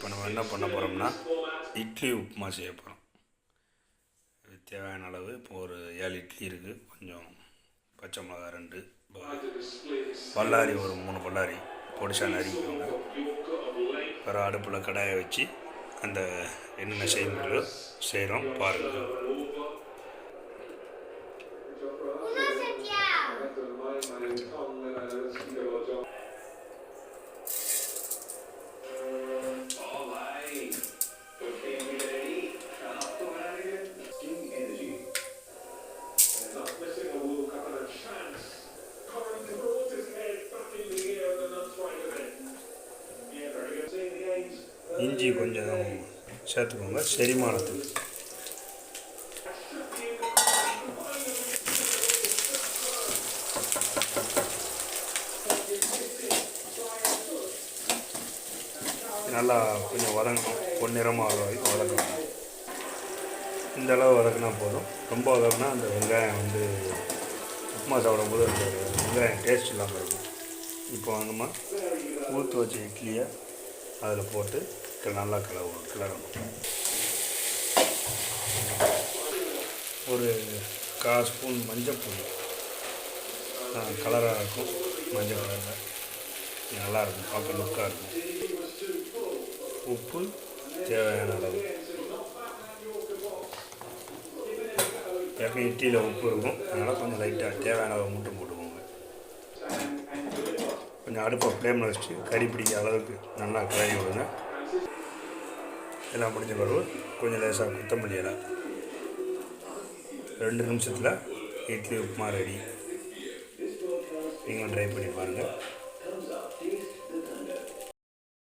இப்போ நம்ம என்ன பண்ண போகிறோம்னா இட்லி உப்புமா செய்ய போகிறோம் தேவையான அளவு இப்போ ஒரு ஏழு இட்லி இருக்குது கொஞ்சம் பச்சை மிளகா ரெண்டு பல்லாரி ஒரு மூணு பல்லாரி பொடிசா நறுக்கிக்கோங்க அப்புறம் அடுப்பில் கடாயை வச்சு அந்த என்னென்ன செய்முறைகளோ செய்கிறோம் பாருங்கள் இஞ்சி கொஞ்சம் சேர்த்துக்கோங்க செரிமானத்துக்கு. நல்லா கொஞ்சம் வதங்கணும் பொன்னிறமாக ஆகிற வரைக்கும் வதக்கணும் இந்த அளவு வதக்கினா போதும். ரொம்ப வதக்கினா அந்த வெங்காயம் வந்து உப்புமா சாப்பிடும்போது அந்த வெங்காயம் டேஸ்ட் இல்லாமல் இருக்கும். இப்போ நம்ம ஊற்று வச்ச இட்லியை அதில் போட்டு நல்லா கிளவு கிளறணும் ஒரு கால் ஸ்பூன் மஞ்சள் கலராக இருக்கும். மஞ்சள் கலரில் நல்லாயிருக்கும் பார்க்க லுக்காக இருக்கும். உப்பு தேவையான அளவு. ஏற்கனவே இட்லியில் உப்பு இருக்கும். அதனால் கொஞ்சம் லைட்டாக தேவையான அளவு மட்டும் போட்டுக்கோங்க. கொஞ்சம் அடுப்பை ஃப்ளேமில் வச்சுட்டு கறி பிடிக்க அளவுக்கு நல்லா கிளறி விடுங்க. எல்லாம் முடிஞ்ச பிறகு கொஞ்சம் லேசாக கொத்தமல்லி இலை. ரெண்டு நிமிஷத்தில் இட்லி உப்புமா ரெடி நீங்களும் ட்ரை பண்ணி பாருங்கள்